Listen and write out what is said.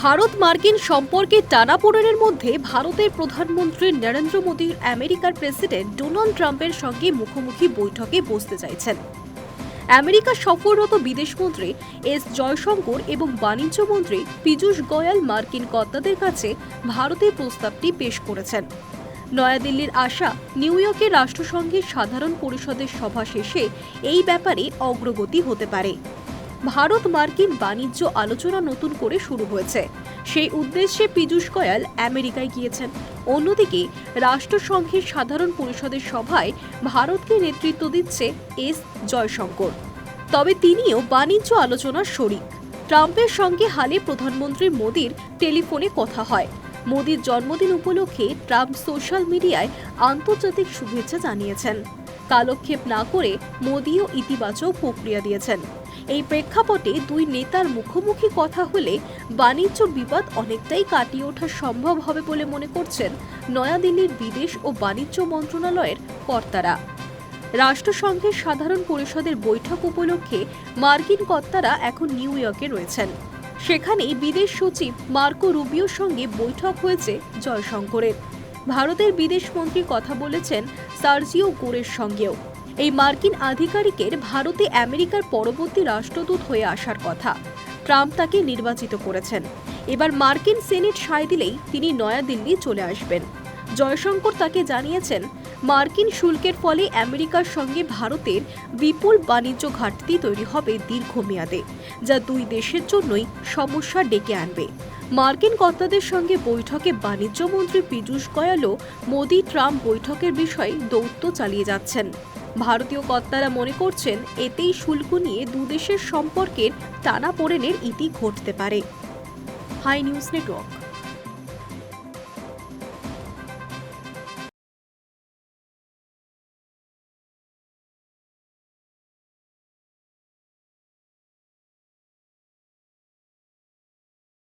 ভারত মার্কিন সম্পর্কে টানাপোড়েনের মধ্যে ভারতের প্রধানমন্ত্রী নরেন্দ্র মোদীর আমেরিকার প্রেসিডেন্ট ডোনাল্ড ট্রাম্পের সঙ্গে মুখোমুখি বৈঠকে বসতে চাইছেন। আমেরিকা সফররত বিদেশমন্ত্রী এস জয়শঙ্কর এবং বাণিজ্য মন্ত্রী পীযূষ গোয়াল মার্কিন কর্তাদের কাছে ভারতের প্রস্তাবটি পেশ করেছেন। নয়াদিল্লির আশা, নিউ ইয়র্কের রাষ্ট্রসংঘের সাধারণ পরিষদের সভা শেষে এই ব্যাপারে অগ্রগতি হতে পারে। ভারত মার্কিন বাণিজ্য আলোচনা নতুন করে শুরু হয়েছে। সেই উদ্দেশ্যে পীযূষ গোয়াল আমেরিকায় গিয়েছেন। অন্যদিকে রাষ্ট্রসংঘের সাধারণ পরিষদের সভায় ভারতকে নেতৃত্ব দিচ্ছে এস জয়শঙ্কর। তবে তিনিও বাণিজ্য আলোচনার শরিক। ট্রাম্পের সঙ্গে হালে প্রধানমন্ত্রী মোদীর টেলিফোনে কথা হয়। মোদীর জন্মদিন উপলক্ষে ট্রাম্প সোশ্যাল মিডিয়ায় আন্তর্জাতিক শুভেচ্ছা জানিয়েছেন। কালক্ষেপ না করে মোদীও ইতিবাচক প্রক্রিয়া দিয়েছেন। এই প্রেক্ষাপটে দুই নেতার মুখোমুখি কথা হলে বাণিজ্য বিবাদ অনেকটাই কাটিয়ে ওঠা সম্ভব হবে বলে মনে করছেন নয়াদিল্লির বিদেশ ও বাণিজ্য মন্ত্রণালয়ের কর্তারা। রাষ্ট্রসংঘের সাধারণ পরিষদের বৈঠক উপলক্ষে মার্কিন কর্তারা এখন নিউ ইয়র্কে রয়েছেন। সেখানেই বিদেশ সচিব মার্কো রুবিওর সঙ্গে বৈঠক হয়েছে জয়শঙ্করের। ভারতের বিদেশমন্ত্রী কথা বলেছেন সার্জিও গোরের সঙ্গেও। এই মার্কিন আধিকারিকের ভারতে আমেরিকার পরবর্তী রাষ্ট্রদূত হয়ে আসার কথা। ট্রাম্প তাকে নির্বাচিত করেছেন। এবার মার্কিন সেনেট সায় দিলেই তিনি নয়াদিল্লি চলে আসবেন। জয়শঙ্কর তাকে জানিয়েছেন, মার্কিন শুল্কের ফলে আমেরিকার সঙ্গে ভারতের বিপুল বাণিজ্য ঘাটতি তৈরি হবে দীর্ঘমেয়াদে, যা দুই দেশের জন্যই সমস্যা ডেকে আনবে। মার্কিন কর্তাদের সঙ্গে বৈঠকে বাণিজ্যমন্ত্রী পীযূষ গোয়ালও মোদি ট্রাম্প বৈঠকের বিষয়ে দৌত্য চালিয়ে যাচ্ছেন। ভারতীয় কর্তারা মনে করছেন এতেই শুল্ক নিয়ে দুদেশের সম্পর্কের টানা টানাপোড়েনের ইতি ঘটতে পারে। Hi news network.